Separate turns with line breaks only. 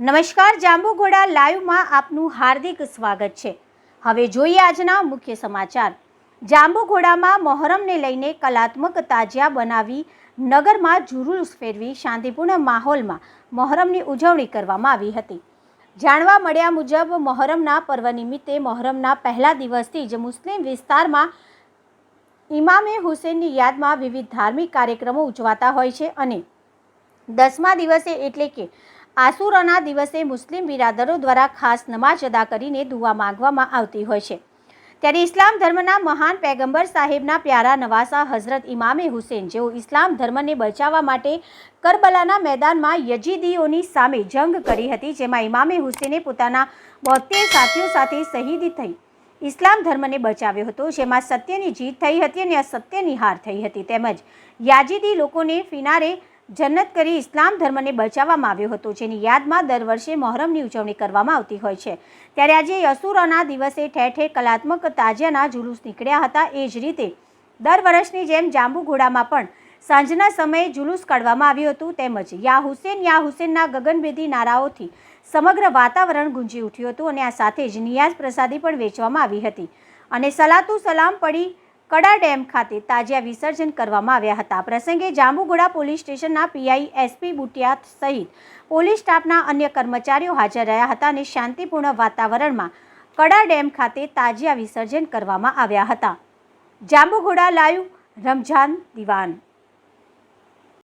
નમસ્કાર, જાંબુઘોડા લાઈવમાં આપનું હાર્દિક સ્વાગત છે. હવે જોઈએ આજના મુખ્ય સમાચાર. જાંબુઘોડામાં મોહરમને લઈને કલાત્મક તાજિયા બનાવી નગરમાં જુલુસ ફેરવી શાંતિપૂર્ણ માહોલમાં મોહરમની ઉજવણી કરવામાં આવી હતી. જાણવા મળ્યા મુજબ, મોહરમના પર્વ નિમિત્તે મોહરમના પહેલા દિવસથી જ મુસ્લિમ વિસ્તારમાં ઇમામે હુસેનની યાદમાં વિવિધ ધાર્મિક કાર્યક્રમો ઉજવાતા હોય છે અને દસમા દિવસે એટલે કે આસુરાના દિવસે મુસ્લિમ બિરાદરો દ્વારા ખાસ નમાજ અદા કરીને દુઆ માંગવામાં આવતી હોય છે. ત્યારે ઇસ્લામ ધર્મના મહાન પેગંબર સાહેબના પ્યારા નવાસા હઝરત ઇમામે હુસેન, જેઓ ઇસ્લામ ધર્મને બચાવવા માટે કરબલાના મેદાનમાં યજીદીઓની સામે જંગ કરી હતી, જેમાં ઇમામે હુસેને પોતાના બોતેર સાથીઓ સાથે શહીદી થઈ, ઇસ્લામ ધર્મને બચાવ્યો હતો, જેમાં સત્યની જીત થઈ હતી અને અસત્યની હાર થઈ હતી. તેમજ યાજીદી લોકોને ફિનારે જન્નત કરી ઇસ્લામ ધર્મને બચાવવામાં આવ્યો હતો, જેની યાદમાં દર વર્ષે મહોરમની ઉજવણી કરવામાં આવતી હોય છે. ત્યારે આજે યસુરાના દિવસે ઠેર ઠેર કલાત્મક તાજિયાના જુલુસ નીકળ્યા હતા. એ જ રીતે દર વર્ષની જેમ જાંબુઘોડામાં પણ સાંજના સમયે જુલુસ કાઢવામાં આવ્યું હતું. તેમજ યા હુસેન યા હુસેનના ગગનભેદી નારાઓથી સમગ્ર વાતાવરણ ગુંજી ઉઠ્યું હતું અને આ સાથે જ નિયાઝ પ્રસાદી પણ વેચવામાં આવી હતી. અને સલાતુ સલામ પડી કડા ડેમ ખાતે તાજિયા વિસર્જન કરવામાં આવ્યા હતા. પ્રસંગે જાંબુગોડા પોલીસ સ્ટેશનના પીઆઈ એસપી બુટિયા સહિત પોલીસ સ્ટાફના અન્ય કર્મચારીઓ હાજર રહ્યા હતા અને શાંતિપૂર્ણ વાતાવરણમાં કડા ડેમ ખાતે તાજિયા વિસર્જન કરવામાં આવ્યા હતા. જાંબુઘોડા લાઈવ રમઝાન દિવાન